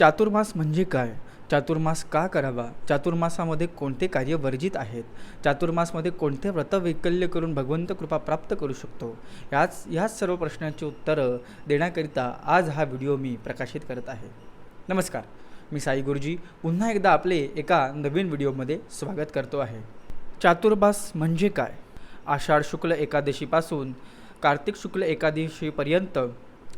चातुर्मास म्हणजे काय? चातुर्मास का करावा? चातुर्मासामध्ये कोणते कार्य वर्जित आहेत? चातुर्मासमध्ये कोणते व्रतवैकल्य करून भगवंत कृपा प्राप्त करू शकतो? याच ह्याच सर्व प्रश्नांची उत्तरं देण्याकरिता आज हा व्हिडिओ मी प्रकाशित करत आहे. नमस्कार मी साई गुरुजी. पुन्हा एकदा आपले एका नवीन व्हिडिओमध्ये स्वागत करतो आहे. चातुर्मास म्हणजे काय? आषाढ शुक्ल एकादशीपासून कार्तिक शुक्ल एकादशीपर्यंत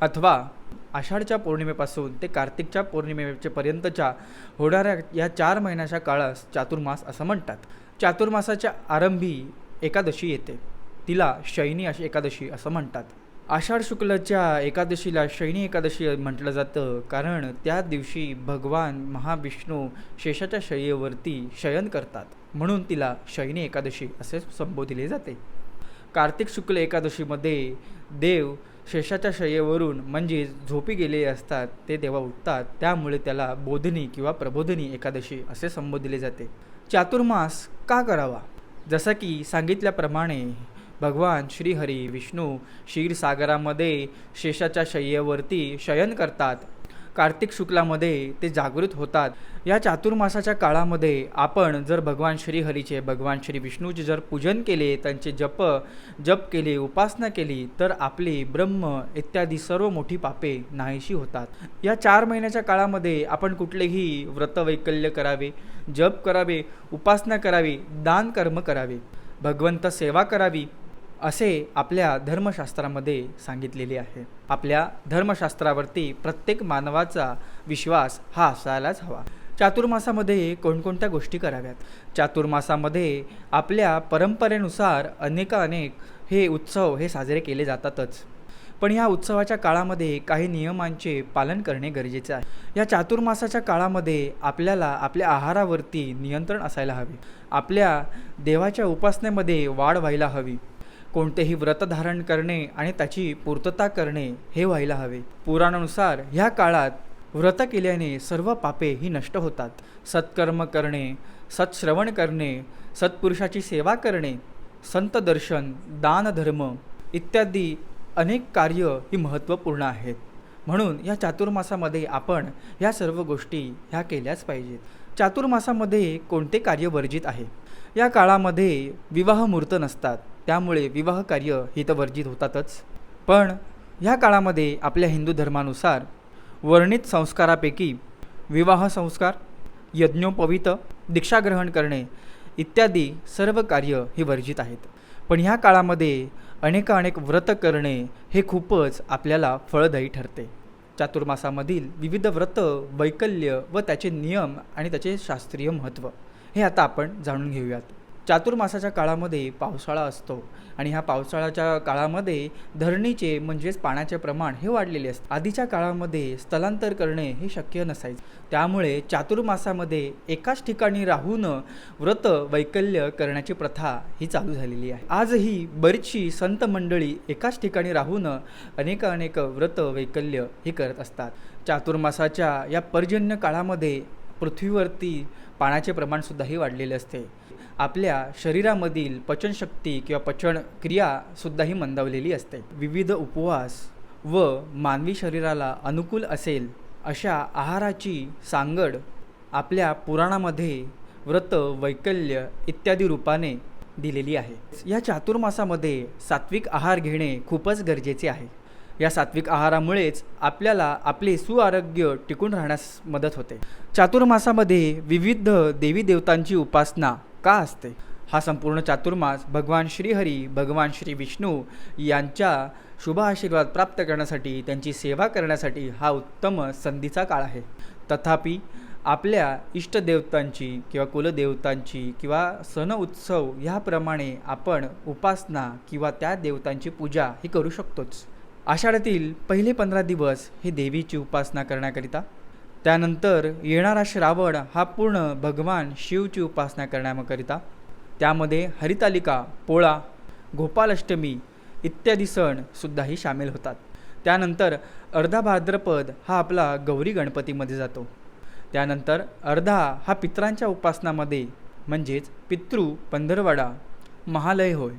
अथवा आषाढच्या पौर्णिमेपासून ते कार्तिकच्या पौर्णिमेपर्यंतच्या होणाऱ्या या चार महिन्याच्या काळास चातुर्मास असं म्हणतात. चातुर्मासाच्या आरंभी एकादशी येते. तिला शयनी अशी एकादशी असं म्हणतात. आषाढ शुक्लच्या एकादशीला शयनी एकादशी म्हटलं जातं कारण त्या दिवशी भगवान महाविष्णू शेषाच्या शय्येवरती शयन करतात. म्हणून तिला शयनी एकादशी असे संबोधिले जाते. कार्तिक शुक्ल एकादशीमध्ये देव शेषाच्या शयेवरून म्हणजे झोपी गेले असतात ते तेव्हा उठतात. त्यामुळे त्याला बोधनी किंवा प्रबोधनी एकादशी असे संबोधले जाते. चातुर्मास का करावा? जसं की सांगितल्याप्रमाणे भगवान श्रीहरी विष्णू क्षीरसागरामध्ये शेषाच्या शय्येवरती शयन करतात. कार्तिक शुक्लामध्ये ते जागृत होतात. या चातुर्मासाच्या काळामध्ये आपण जर भगवान श्रीहरीचे भगवान श्री विष्णूचे जर पूजन केले त्यांचे जप जप केले उपासना केली तर आपली ब्रह्म इत्यादी सर्व मोठी पापे नाहीशी होतात. या चार महिन्याच्या काळामध्ये आपण कुठलेही व्रतवैकल्य करावे जप करावे उपासना करावी दान कर्म करावे. भगवंत सेवा करावी असे आपल्या धर्मशास्त्रामध्ये सांगितलेले आहे. आपल्या धर्मशास्त्रावरती प्रत्येक मानवाचा विश्वास हा असायलाच हवा. चातुर्मासामध्ये कोणकोणत्या गोष्टी कराव्यात? चातुर्मासामध्ये आपल्या परंपरेनुसार अनेकानेक हे उत्सव हे साजरे केले जातातच. पण ह्या उत्सवाच्या काळामध्ये काही नियमांचे पालन करणे गरजेचे आहे. या चातुर्मासाच्या काळामध्ये आपल्याला आपल्या आहारावरती नियंत्रण असायला हवे. आपल्या देवाच्या उपासनेमध्ये वाढ व्हायला हवी. कोणतेही व्रत धारण करणे आणि त्याची पूर्तता करणे हे व्हायला हवे. पुराणानुसार ह्या काळात व्रत केल्याने सर्व पापे ही नष्ट होतात. सत्कर्म करणे सत्श्रवण करणे सत्पुरुषाची सेवा करणे संत दर्शन दानधर्म इत्यादी अनेक कार्य ही महत्त्वपूर्ण आहेत. म्हणून या चातुर्मासामध्ये आपण ह्या सर्व गोष्टी ह्या केल्याच पाहिजेत. चातुर्मासामध्ये कोणते कार्य वर्जित आहे? या काळामध्ये विवाह मूर्त नसतात. त्यामुळे विवाह कार्य हितवर्जित तर वर्जित होतातच. पण ह्या काळामध्ये आपल्या हिंदू धर्मानुसार वर्णित संस्कारापैकी विवाह संस्कार यज्ञोपवित दीक्षाग्रहण करणे इत्यादी सर्व कार्य ही वर्जित आहेत. पण ह्या काळामध्ये अनेकानेक व्रत करणे हे खूपच आपल्याला फळदायी ठरते. चातुर्मासामधील विविध व्रत वैकल्य व त्याचे नियम आणि त्याचे शास्त्रीय महत्त्व हे आता आपण जाणून घेऊयात. चातुर्मासाच्या काळामध्ये पावसाळा असतो आणि ह्या पावसाळ्याच्या काळामध्ये धरणीचे म्हणजेच पाण्याचे प्रमाण हे वाढलेले असते. आधीच्या काळामध्ये स्थलांतर करणे हे शक्य नसायचे. त्यामुळे चातुर्मासामध्ये एकाच ठिकाणी राहून व्रत वैकल्य करण्याची प्रथा ही चालू झालेली आहे. आजही बरीचशी संत मंडळी एकाच ठिकाणी राहून अनेक अनेक व्रत वैकल्य हे करत असतात. चातुर्मासाच्या या पर्जन्य काळामध्ये पृथ्वीवरती पाण्याचे प्रमाणसुद्धाही वाढलेले असते. आपल्या शरीरामधील पचनशक्ती किंवा पचन क्रियासुद्धाही मंदावलेली असते. विविध उपवास व मानवी शरीराला अनुकूल असेल अशा आहाराची सांगड आपल्या पुराणामध्ये व्रत वैकल्य इत्यादी रूपाने दिलेली आहे. या चातुर्मासामध्ये सात्विक आहार घेणे खूपच गरजेचे आहे. या सात्विक आहारामुळेच आपल्याला आपले सुआरोग्य टिकून राहण्यास मदत होते. चातुर्मासामध्ये विविध देवी देवतांची उपासना का असते? हा संपूर्ण चातुर्मास भगवान श्रीहरी भगवान श्री विष्णू यांच्या शुभ आशीर्वाद प्राप्त करण्यासाठी त्यांची सेवा करण्यासाठी हा उत्तम संधीचा काळ आहे. तथापि आपल्या इष्टदेवतांची किंवा कुलदेवतांची किंवा सण उत्सव ह्याप्रमाणे आपण उपासना किंवा त्या देवतांची पूजा ही करू शकतोच. आषाढातील पहिले पंधरा दिवस हे देवीची उपासना करण्याकरिता. त्यानंतर येणारा श्रावण हा पूर्ण भगवान शिवची उपासना करण्याकरिता. त्यामध्ये हरितालिका पोळा गोपालाष्टमी इत्यादी सणसुद्धाही सामील होतात. त्यानंतर अर्धा भाद्रपद हा आपला गौरी गणपतीमध्ये जातो. त्यानंतर अर्धा हा पित्रांच्या उपासनामध्ये म्हणजेच पितृ पंधरवडा महालय होय.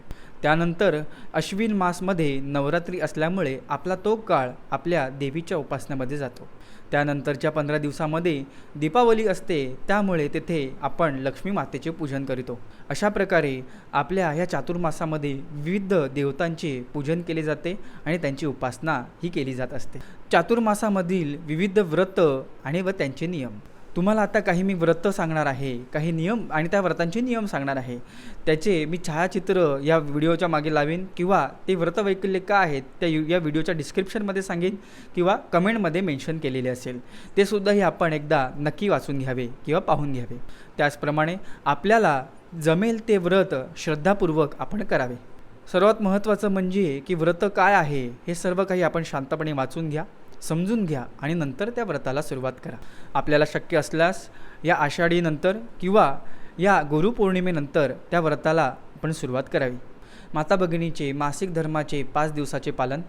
त्यानंतर अश्विन मासमध्ये नवरात्री असल्यामुळे आपला तो काळ आपल्या देवीच्या उपासनेमध्ये जातो. त्यानंतरच्या पंधरा दिवसामध्ये दीपावली असते त्यामुळे तेथे आपण लक्ष्मी मातेचे पूजन करीतो. अशा प्रकारे आपल्या ह्या चातुर्मासामध्ये विविध देवतांचे पूजन केले जाते आणि त्यांची उपासना ही केली जात असते. चातुर्मासामधील विविध व्रत आणि व त्यांचे नियम. तुम्हाला आता काही मी व्रत सांगणार आहे काही नियम आणि त्या व्रतांचे नियम सांगणार आहे. त्याचे मी छायाचित्र या व्हिडिओच्या मागे लावेन किंवा ते व्रत वैकल्य का आहेत त्या यु- या व्हिडिओच्या डिस्क्रिप्शनमध्ये सांगेन किंवा कमेंटमध्ये मेन्शन केलेले असेल. ते सुद्धाही आपण एकदा नक्की वाचून घ्यावे किंवा पाहून घ्यावे. त्याचप्रमाणे आपल्याला जमेल ते व्रत श्रद्धापूर्वक आपण करावे. सर्वात महत्त्वाचं म्हणजे की व्रत काय आहे हे सर्व काही आपण शांतपणे वाचून घ्या. समजून घ्या आणि नंतर त्या व्रताला सुरुवात करा. आपल्याला शक्य असल्यास या आषाढीनंतर किंवा या गुरुपौर्णिमेनंतर त्या व्रताला आपण सुरुवात करावी. माता भगिनीचे मासिक धर्माचे पाच दिवसाचे पालन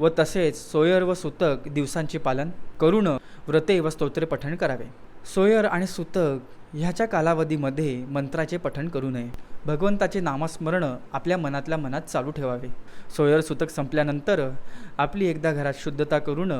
व तसेच सोयर व सुतक दिवसांचे पालन करून व्रते व स्तोत्रे पठण करावे. सोयर आणि सुतक ह्याच्या कालावधीमध्ये मंत्राचे पठण करू नये. भगवंताचे नामस्मरण आपल्या मनातल्या मनात चालू ठेवावे. सोयर सुतक संपल्यानंतर आपली एकदा घरात शुद्धता करून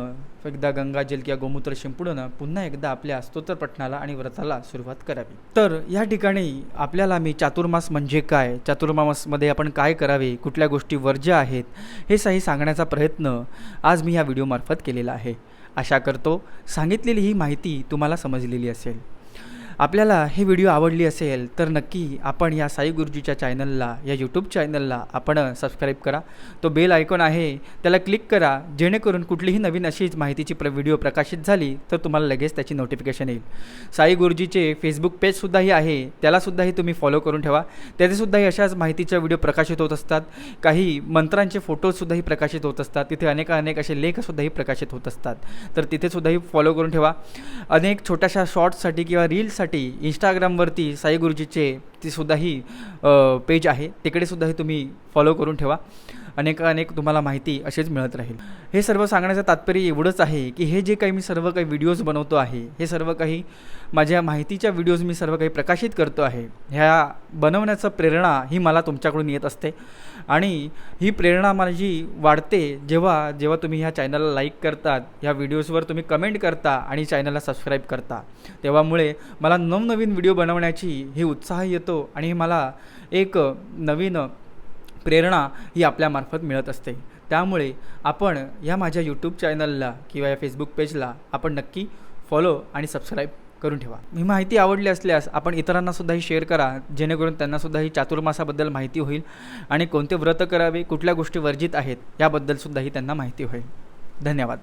एकदा गंगाजल किंवा गोमूत्र शिंपडून पुन्हा एकदा आपल्या स्तोत्र पठणाला आणि व्रताला सुरुवात करावी. तर या ठिकाणी आपल्याला मी चातुर्मास म्हणजे काय चातुर्मासमध्ये आपण काय करावे कुठल्या गोष्टी वर्ज्य आहेत हे सही सांगण्याचा प्रयत्न आज मी ह्या व्हिडिओमार्फत केलेला आहे. आशा करतो. सांगितलेली ही माहिती तुम्हाला समजलेली असेल. आपल्याला हे व्हिडिओ आवडली असेल तर नक्की आपण या साई गुरुजीच्या चॅनलला या यूट्यूब चॅनलला आपण सबस्क्राईब करा. तो बेल आयकॉन आहे त्याला क्लिक करा जेणेकरून कुठलीही नवीन अशीच माहितीची प्र व्हिडिओ प्रकाशित झाली तर तुम्हाला लगेच त्याची नोटिफिकेशन येईल. साई गुरुजीचे फेसबुक पेजसुद्धाही आहे त्यालासुद्धाही तुम्ही फॉलो करून ठेवा. त्याचेसुद्धाही अशाच माहितीच्या व्हिडिओ प्रकाशित होत असतात. काही मंत्रांचे फोटोजसुद्धाही प्रकाशित होत असतात. तिथे अनेक अनेक असे लेखसुद्धाही प्रकाशित होत असतात. तर तिथेसुद्धाही फॉलो करून ठेवा. अनेक छोट्याशा शॉर्ट्ससाठी किंवा रील्ससाठी इंस्टाग्रामवरती साई गुरुजीचे ती सुद्धाही पेज आहे. तिकडेसुद्धाही तुम्ही फॉलो करून ठेवा. अनेक अनेक तुम्हाला माहिती असेच मिळत राहील. हे सर्व सांगण्याचं तात्पर्य एवढंच आहे की हे जे काही मी सर्व काही व्हिडिओज बनवतो आहे हे सर्व काही माझ्या माहितीच्या व्हिडिओज मी सर्व काही प्रकाशित करतो आहे ह्या बनवण्याचं प्रेरणा ही मला तुमच्याकडून येत असते. आणि ही प्रेरणा माझी वाढते जेव्हा जेव्हा तुम्ही ह्या चॅनलला लाईक करतात ह्या व्हिडिओजवर तुम्ही कमेंट करता आणि चॅनलला सबस्क्राईब करता. तेव्हामुळे मला नवनवीन व्हिडिओ बनवण्याची ही उत्साह येतो. आणि मला एक नवीन प्रेरणा ही आपल्यामार्फत मिळत असते. त्यामुळे आपण या माझ्या यूट्यूब चॅनलला किंवा या फेसबुक पेजला आपण नक्की फॉलो आणि सबस्क्राईब करून ठेवा. ही माहिती आवडली असल्यास आपण इतरांनासुद्धाही शेअर करा जेणेकरून त्यांनासुद्धा ही चातुर्मासाबद्दल माहिती होईल आणि कोणते व्रत करावे कुठल्या गोष्टी वर्जित आहेत याबद्दलसुद्धाही त्यांना माहिती होईल. धन्यवाद.